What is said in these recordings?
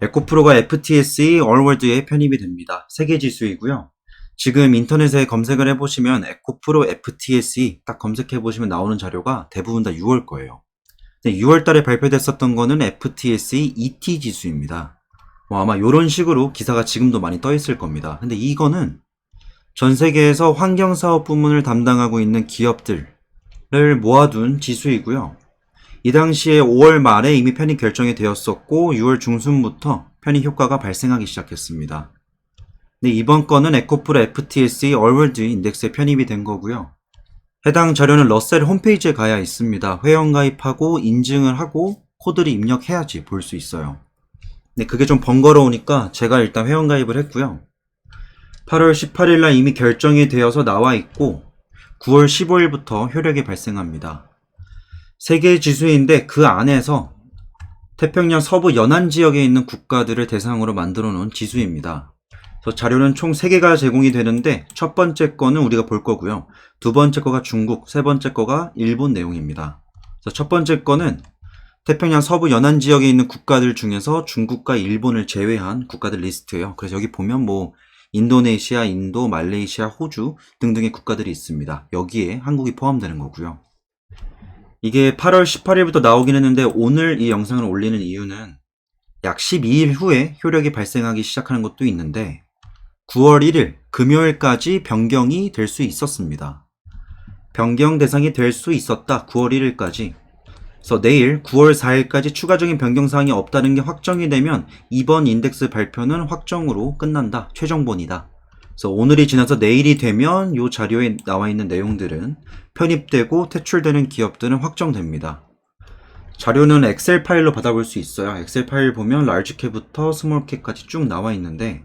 에코프로가 FTSE 얼월드에 편입이 됩니다. 세계 지수이고요. 지금 인터넷에 검색을 해보시면 에코프로 FTSE 딱 검색해보시면 나오는 자료가 대부분 다 6월 거예요. 6월 달에 발표됐었던 거는 FTSE ET 지수입니다. 뭐 아마 이런 식으로 기사가 지금도 많이 떠 있을 겁니다. 근데 이거는 전 세계에서 환경 사업 부문을 담당하고 있는 기업들을 모아둔 지수이고요. 이 당시에 5월 말에 이미 편입 결정이 되었었고 6월 중순부터 편입 효과가 발생하기 시작했습니다. 네, 이번 건은 에코프로 FTSE 얼월드 인덱스에 편입이 된 거고요. 해당 자료는 러셀 홈페이지에 가야 있습니다. 회원 가입하고 인증을 하고 코드를 입력해야지 볼 수 있어요. 네, 그게 좀 번거로우니까 제가 일단 회원 가입을 했고요. 8월 18일 날 이미 결정이 되어서 나와 있고 9월 15일부터 효력이 발생합니다. 세계 지수인데 그 안에서 태평양 서부 연안 지역에 있는 국가들을 대상으로 만들어 놓은 지수입니다. 그래서 자료는 총 3개가 제공이 되는데 첫 번째 거는 우리가 볼 거고요. 두 번째 거가 중국, 세 번째 거가 일본 내용입니다. 그래서 첫 번째 거는 태평양 서부 연안 지역에 있는 국가들 중에서 중국과 일본을 제외한 국가들 리스트예요. 그래서 여기 보면 뭐 인도네시아, 인도, 말레이시아, 호주 등등의 국가들이 있습니다. 여기에 한국이 포함되는 거고요. 이게 8월 18일부터 나오긴 했는데 오늘 이 영상을 올리는 이유는 약 12일 후에 효력이 발생하기 시작하는 것도 있는데 9월 1일 금요일까지 변경이 될 수 있었습니다. 변경 대상이 될 수 있었다. 9월 1일까지. 그래서 내일 9월 4일까지 추가적인 변경 사항이 없다는 게 확정이 되면 이번 인덱스 발표는 확정으로 끝난다. 최종본이다. 그래서 오늘이 지나서 내일이 되면 이 자료에 나와 있는 내용들은 편입되고 퇴출되는 기업들은 확정됩니다. 자료는 엑셀 파일로 받아볼 수 있어요. 엑셀 파일 보면 large캡부터 스몰캡까지 쭉 나와 있는데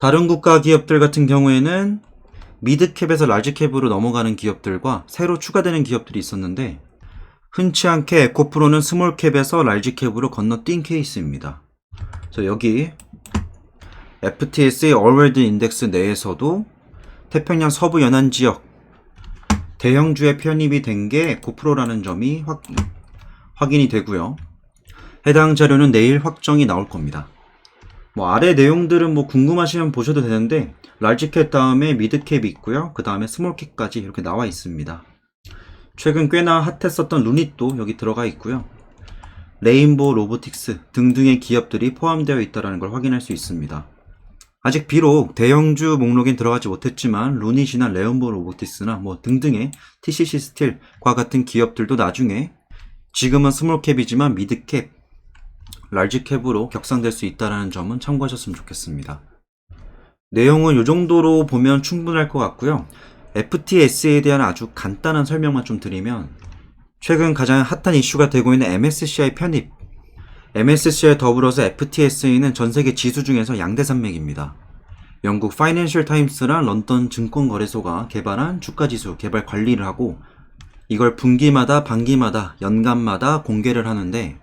다른 국가 기업들 같은 경우에는 미드캡에서 large캡으로 넘어가는 기업들과 새로 추가되는 기업들이 있었는데 흔치 않게 에코프로는 스몰캡에서 large캡으로 건너뛴 케이스입니다. 그래서 여기 FTS의 얼월드 인덱스 내에서도 태평양 서부 연안 지역 대형주에 편입이 된게 에코프로라는 점이 확, 확인이 되고요. 해당 자료는 내일 확정이 나올 겁니다. 뭐 아래 내용들은 뭐 궁금하시면 보셔도 되는데 large캡 다음에 미드캡이 있고요. 그 다음에 스몰캡까지 이렇게 나와 있습니다. 최근 꽤나 핫했었던 루닛도 여기 들어가 있고요. 레인보우 로보틱스 등등의 기업들이 포함되어 있다는 걸 확인할 수 있습니다. 아직 비록 대형주 목록엔 들어가지 못했지만 루닛이나 레인보우 로보틱스나 뭐 등등의 TCC 스틸과 같은 기업들도 나중에 지금은 스몰캡이지만 미드캡, large캡으로 격상될 수 있다는 점은 참고하셨으면 좋겠습니다. 내용은 이 정도로 보면 충분할 것 같고요. FTS에 대한 아주 간단한 설명만 좀 드리면 최근 가장 핫한 이슈가 되고 있는 MSCI 편입 MSCI 더불어서 FTSE는 전 세계 지수 중에서 양대 산맥입니다. 영국 파이낸셜 타임스랑 런던 증권거래소가 개발한 주가지수 개발 관리를 하고 이걸 분기마다 반기마다 연간마다 공개를 하는데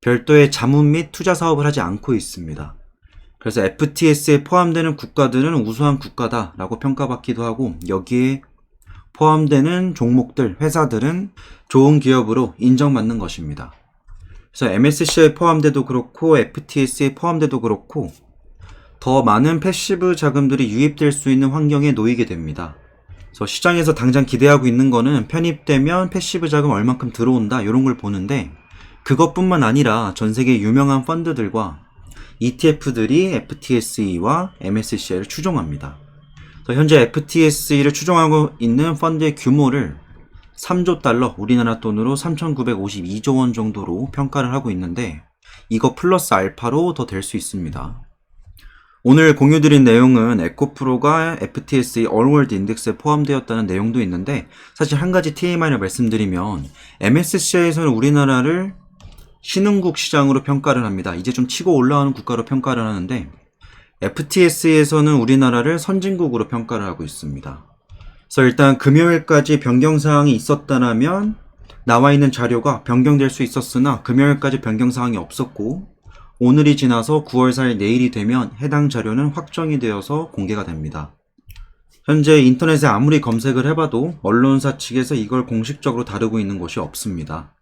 별도의 자문 및 투자 사업을 하지 않고 있습니다. 그래서 FTS에 포함되는 국가들은 우수한 국가다라고 평가받기도 하고 여기에 포함되는 종목들, 회사들은 좋은 기업으로 인정받는 것입니다. 그래서 MSCI에 포함돼도 그렇고 FTS에 포함돼도 그렇고 더 많은 패시브 자금들이 유입될 수 있는 환경에 놓이게 됩니다. 그래서 시장에서 당장 기대하고 있는 거는 편입되면 패시브 자금 얼만큼 들어온다 이런 걸 보는데 그것뿐만 아니라 전 세계 유명한 펀드들과 ETF들이 FTSE와 MSCI를 추종합니다. 현재 FTSE를 추종하고 있는 펀드의 규모를 3조 달러, 우리나라 돈으로 3,952조 원 정도로 평가를 하고 있는데 이거 플러스 알파로 더 될 수 있습니다. 오늘 공유드린 내용은 에코프로가 FTSE 얼월드 인덱스에 포함되었다는 내용도 있는데 사실 한 가지 TMI를 말씀드리면 MSCI에서는 우리나라를 신흥국 시장으로 평가를 합니다. 이제 좀 치고 올라오는 국가로 평가를 하는데 FTS에서는 우리나라를 선진국으로 평가를 하고 있습니다. 그래서 일단 금요일까지 변경 사항이 있었다면 나와 있는 자료가 변경될 수 있었으나 금요일까지 변경 사항이 없었고 오늘이 지나서 9월 4일 내일이 되면 해당 자료는 확정이 되어서 공개가 됩니다. 현재 인터넷에 아무리 검색을 해봐도 언론사 측에서 이걸 공식적으로 다루고 있는 곳이 없습니다.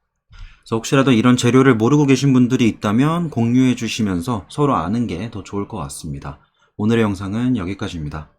그래서 혹시라도 이런 재료를 모르고 계신 분들이 있다면 공유해 주시면서 서로 아는 게 더 좋을 것 같습니다. 오늘의 영상은 여기까지입니다.